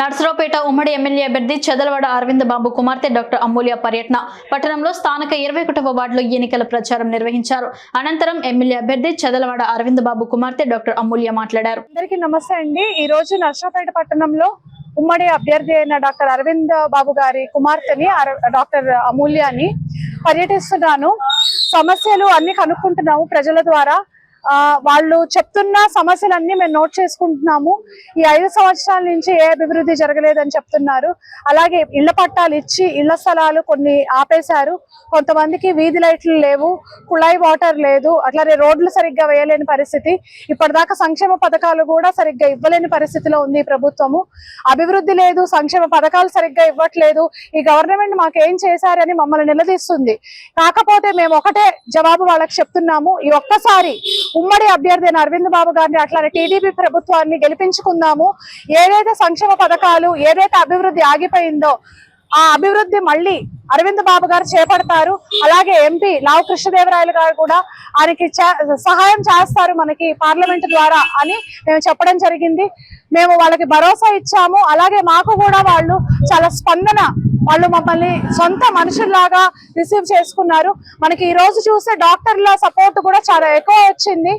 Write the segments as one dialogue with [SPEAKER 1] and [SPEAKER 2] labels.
[SPEAKER 1] నర్సరావుపేట ఉమ్మడి ఎమ్మెల్యే అభ్యర్థి చెదలవాడ అరవింద్ బాబు కుమార్తె డాక్టర్ అమూల్య పర్యటన పట్టణంలో స్థానిక ఇరవై ఒకటవ వార్డులో ఎన్నికల ప్రచారం నిర్వహించారు. అనంతరం ఎమ్మెల్యే అభ్యర్థి చెదలవాడ అరవింద్ బాబు కుమార్తె డాక్టర్ అమూల్య మాట్లాడారు.
[SPEAKER 2] అందరికీ నమస్తే అండి. ఈ రోజు నర్సరావుపేట పట్టణంలో ఉమ్మడి అభ్యర్థి అయిన డాక్టర్ అరవింద్ బాబు గారి కుమార్తెని డాక్టర్ అమూల్యాని పర్యటిస్తున్నాను. సమస్యలు అన్ని కనుక్కుంటున్నాము ప్రజల ద్వారా. వాళ్ళు చెప్తున్న సమస్యలన్నీ మేము నోట్ చేసుకుంటున్నాము. ఈ ఐదు సంవత్సరాల నుంచి ఏ అభివృద్ధి జరగలేదని చెప్తున్నారు. అలాగే ఇళ్ళ పట్టాలు ఇచ్చి ఇళ్ళ స్థలాలు కొన్ని ఆపేశారు. కొంతమందికి వీధి లైట్లు లేవు కుళాయి వాటర్ లేదు అట్లానే రోడ్లు సరిగ్గా వేయలేని పరిస్థితి. ఇప్పటిదాకా సంక్షేమ పథకాలు కూడా సరిగ్గా ఇవ్వలేని పరిస్థితిలో ఉంది ప్రభుత్వము. అభివృద్ధి లేదు సంక్షేమ పథకాలు సరిగ్గా ఇవ్వట్లేదు. ఈ గవర్నమెంట్ మాకు ఏం చేశారని మమ్మల్ని నిలదీస్తుంది. కాకపోతే మేము ఒకటే జవాబు వాళ్ళకి చెప్తున్నాము. ఈ ఒక్కసారి ఉమ్మడి అభ్యర్థి అయిన అరవింద్ బాబు గారిని అట్లానే టీడీపీ ప్రభుత్వాన్ని గెలిపించుకుందాము ఏదైతే సంక్షేమ పథకాలు ఏదైతే అభివృద్ధి ఆగిపోయిందో ఆ అభివృద్ధి మళ్ళీ అరవింద్ బాబు గారు చేపడతారు. అలాగే ఎంపీ లావు కృష్ణదేవరాయలు గారు కూడా ఆయనకి సహాయం చేస్తారు మనకి పార్లమెంట్ ద్వారా అని మేము చెప్పడం జరిగింది. మేము వాళ్ళకి భరోసా ఇచ్చాము. అలాగే మాకు కూడా వాళ్ళు చాలా స్పందన వాళ్ళు మమ్మల్ని సొంత మనుషుల్లాగా రిసీవ్ చేసుకున్నారు. మనకి ఈ రోజు చూస్తే డాక్టర్ల సపోర్ట్ కూడా చాలా ఎక్కువ వచ్చింది.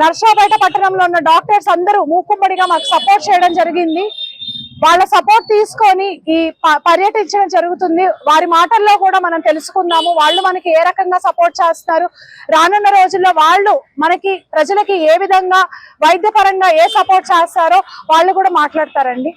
[SPEAKER 2] నర్సాపేట పట్టణంలో ఉన్న డాక్టర్స్ అందరూ మూకుమ్మడిగా మాకు సపోర్ట్ చేయడం జరిగింది. వాళ్ళ సపోర్ట్ తీసుకొని ఈ పర్యటించడం జరుగుతుంది. వారి మాటల్లో కూడా మనం తెలుసుకుందాము. వాళ్ళు మనకి ఏ రకంగా సపోర్ట్ చేస్తారు రానున్న రోజుల్లో వాళ్ళు మనకి ప్రజలకి ఏ విధంగా వైద్యపరంగా ఏ సపోర్ట్ చేస్తారో వాళ్ళు కూడా మాట్లాడతారండి.